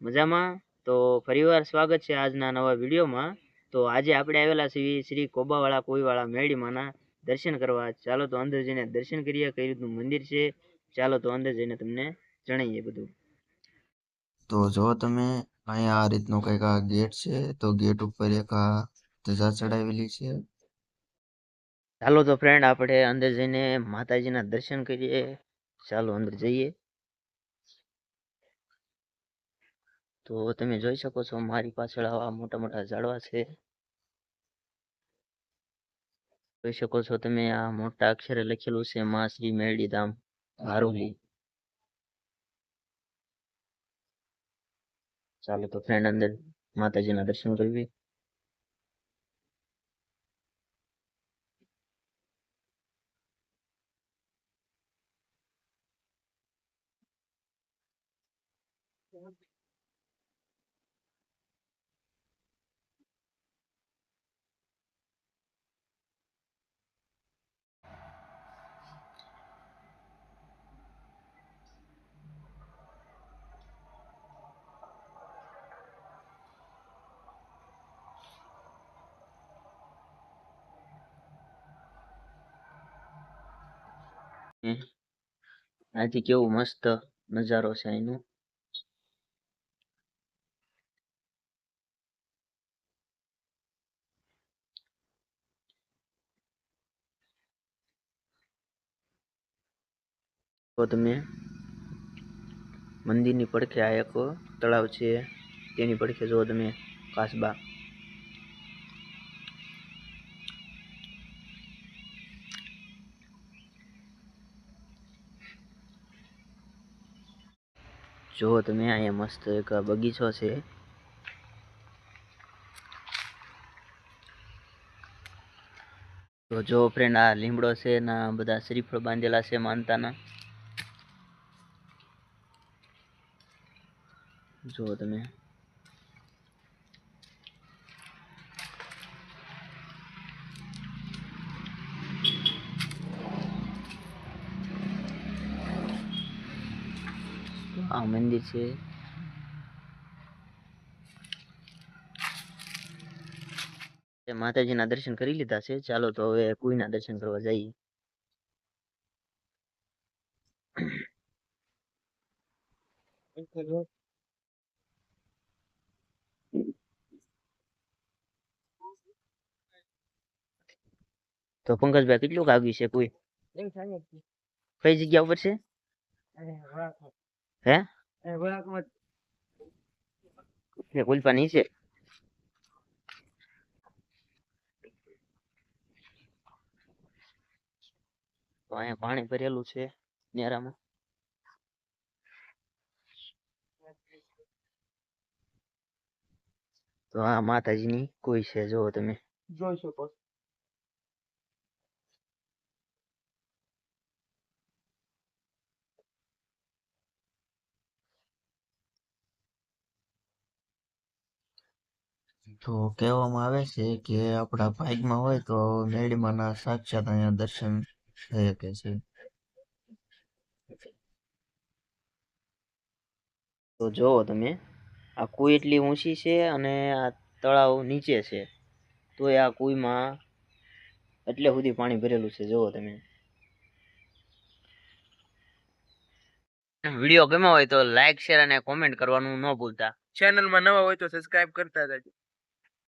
મજામાં? તો ફરીવાર સ્વાગત છે આજના નવા વિડીયોમાં. તો આજે આપણે આવેલા છીએ શ્રી કોબાવાળા કોઈવાળા મેળીમાના દર્શન કરવા. ચાલો તો અંદર જઈને દર્શન કરીએ. કઈ રીતનું મંદિર છે? ચાલો તો અંદર જઈને તમને જણાવીએ બધું. તો જો તમે અહીંયા આ રીતનું કંઈક આ ગેટ છે તો ગેટ ઉપર એક આ ધજા ચડાવેલી છે. ચાલો તો ફ્રેન્ડ આપણે અંદર જઈને માતાજીના દર્શન કરીએ. ચાલો અંદર જઈએ. તો તમે જોઈ શકો છો મારી પાછળ આવા મોટા મોટા ઝાડવા છે. જોઈ શકો છો તમે આ મોટા અક્ષરે લખેલું છે માં શ્રી મેરડી ધામ હારોલી ચાલો તો ફ્રેન્ડ અંદર માતાજીના દર્શન કરવી આથી કેવું મસ્ત નજારો છે અહીંનો તો તમે મંદિરની પડખે આ એક તળાવ છે, તેની પડખે જો તમે કાસબા. જુઓ તમે અહીંયા મસ્ત એક બગીચો છે. તો જો ફ્રેન્ડ આ લીમડો છે ના બધા શ્રીફળ બાંધેલા છે માનતાના. જુઓ તમે આ મંદિર છે. માતાજીના દર્શન કરી લીધા છે. ચાલો તો હવે કુઈના દર્શન કરવા જઈએ. તો પંકજભાઈ, કેટલું આવ્યું છે કોઈ? કઈ જગ્યા ઉપર છે? હે કે કુલપા નીચે તો અહીંયા પાણી ભરેલું છે નેરામાં તો આ માતાજીની કોઈ છે જો તમે જોઈ શકો છો. તો કહેવામાં આવે છે કે આપણા ભાગમાં હોય તો મેળીમાના સાક્ષાત અહીંયા દર્શન થઈ શકે છે. તો જોવો તમે આ કુઈ એટલી ઊંચી છે અને આ તળાવ નીચે છે. તો આ કુઈમાં એટલે સુધી પાણી ભરેલું છે જોવો તમે. વીડિયો ગમ્યો હોય તો લાઈક શેર અને કોમેન્ટ કરવાનું ન ભૂલતા. ચેનલમાં નવા હોય તો સબસ્ક્રાઇબ કરતા રહેજો